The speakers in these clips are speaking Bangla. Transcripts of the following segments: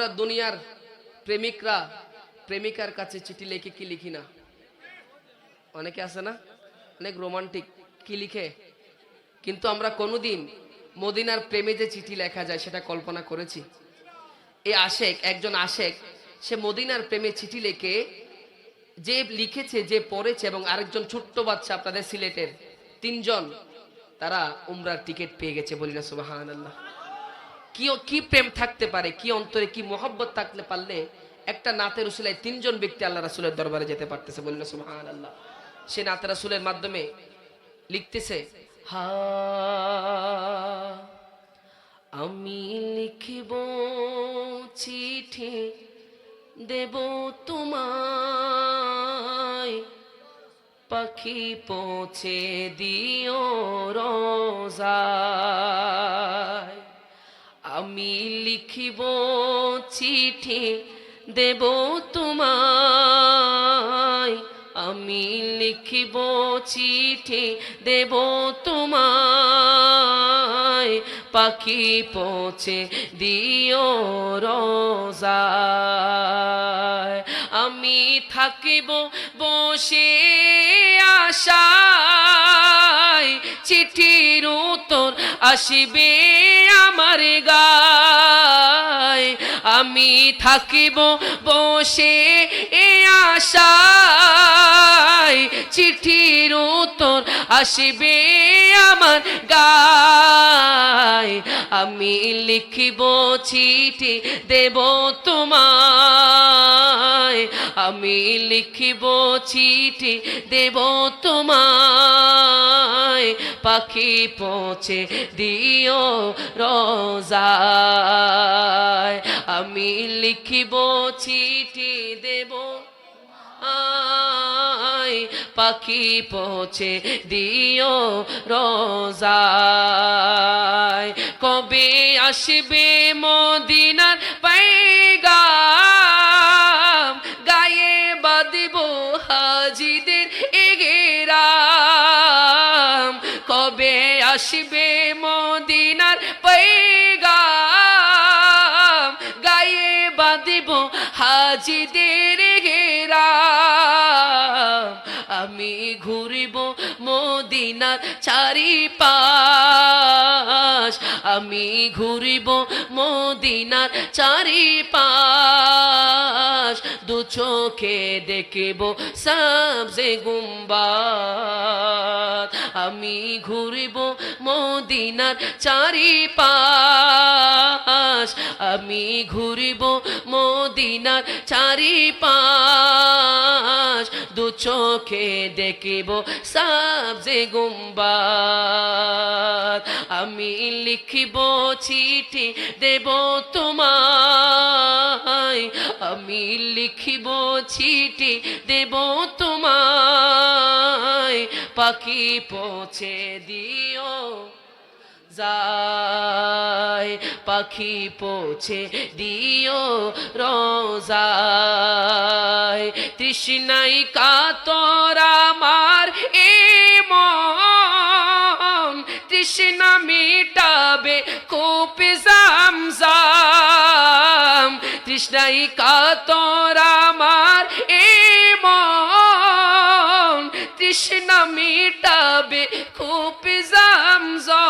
আমরা দুনিয়ার প্রেমিকরা, প্রেমিকার কাছে চিঠি লিখে কি লিখি না? অনেকে আছে না? অনেক রোমান্টিক কি লিখে? কিন্তু আমরা কোনোদিন মদিনার প্রেমে যে চিঠি লেখা যায় সেটা কল্পনা করেছি। এই আশেক, একজন আশেক, সে মদিনার প্রেমে চিঠি লিখে, যে লিখেছে, যে পড়েছে এবং আরেকজন ছোট্ট বাচ্চা আপনাদের সিলেটের তিনজন, তারা উমরার টিকিট পেয়ে গেছে বলি না সুবাহান আল্লাহ কি কি প্রেম থাকতে পারে? কি অন্তরে কি মোহব্বত থাকলে পারলে একটা নাতের উসিলায় তিনজন ব্যক্তি আল্লাহ রাসুলের দরবারে যেতে পারতেছে। বলি না সুবাহান আল্লাহ সে নাতে রাসুলের মাধ্যমে লিখতেছে, হা, আমি লিখিব চিঠি দেব তোমায়। পাখি পৌঁছে দিও রোজায়। আমি লিখিব চিঠি দেব তোমায়। আমি লিখিব চিঠি দেব তোমায়। পাখি পৌঁছে দিও রোজায়। আমি থাকিব বসে আশায়। চিঠির উত্তর আসিবে আমার গায়। আমি থাকিব বসে এ আশায়। চিঠির উত্তর আসিবে আমার গায়? আমি লিখিব চিঠি দেব তোমায়। আমি লিখিব চিঠি দেব তোমায়। পাখি পৌঁছে দিও রোজায়। আমি লিখিব চিঠি দেব আয় পাখি পৌঁছে দিও রোজায়। কবে আসবে মদিনার পাইগাম গায়ে বাঁধব হাজিদের এগেরাম। কবে আসবে মদিনার পাইগাম গায়ে বাঁধব হাজিদের আমি ঘুরিব মদিনার চারিপাশ। আমি ঘুরিব মদিনার চারিপাশ। দু চোখে দেখব সবজে গুম্বাদ আমি ঘুরিব মদিনার চারিপাশ। আমি ঘুরিব মদিনার চারিপাশ। দু চোখে দেখিব সবজে গুম্বাদ আমি লিখিব চিঠি দেব তোমায়। আমি লিখিব চিঠি দেব তোমায়। পাখি পৌঁছে দিও যায়, পাখি পৌঁছে দিও রোজায়। তৃষ্ণাই কাতর আমার এ মন, তৃষ্ণা মিটাবে কোপ জামজাম। তৃষ্ণাই কাতর আমার এ মন, তৃষ্ণা মিটাবে খুব জামজম।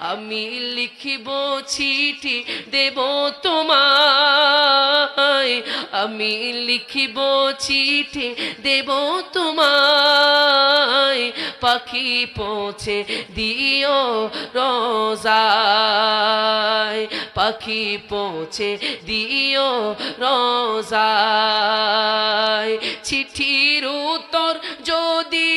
আমি লিখিব চিঠি দেব তোমায়। আমি লিখিব চিঠি দেব তোমায়। পাখি পৌঁছে দিও রোজায়। পাখি পৌঁছে দিও রোজায়। চিঠির উত্তর যদি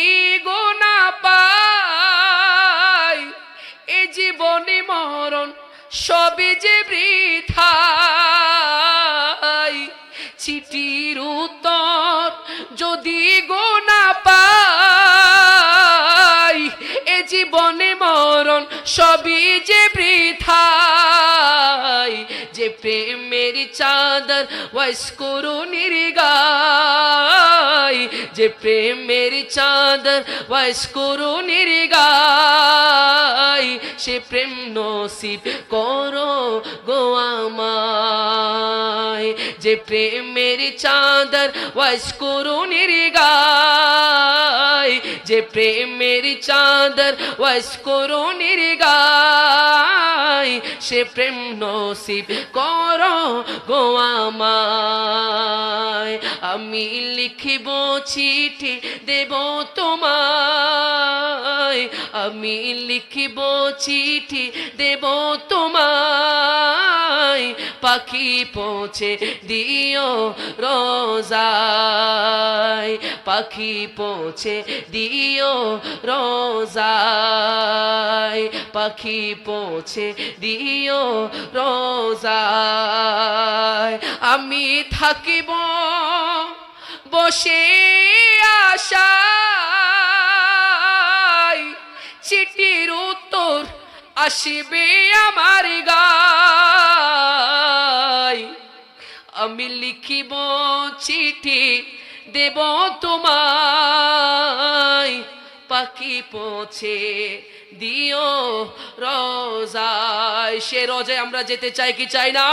মরণ সবে যে বৃথাই। চিঠির উত্তর যদি গো না পাই, এ জীবনে মরণ সবই যে যে প্রেমের চাদর ওয়াইস করুনির গাই যে প্রেমের চাদর ওয়াইস করুনির গাই সে প্রেম নসিব করো গো আমায় যে প্রেমের চাদর ওয়াইস করুনির গাই যে প্রেমের চাদর ওয়াইস করুনির গাই সে প্রেম নসিব কর গো আমায়। আমি লিখিব চিঠি দেব তোমায়। আমি লিখিব চিঠি দেব তোমায়। পাখি পৌঁছে দিও রোজায়। পাখি পৌঁছে দিও রোজায়। পাখি পৌঁছে দিও রোজায়। আমি থাকিব, বসে আশায় আসিবে আমার গায় আমি লিখিব চিঠি দেব তোমায়। পাখি পৌঁছে দিও রোজায়। সে রোজায় আমরা যেতে চাই কি চাই না?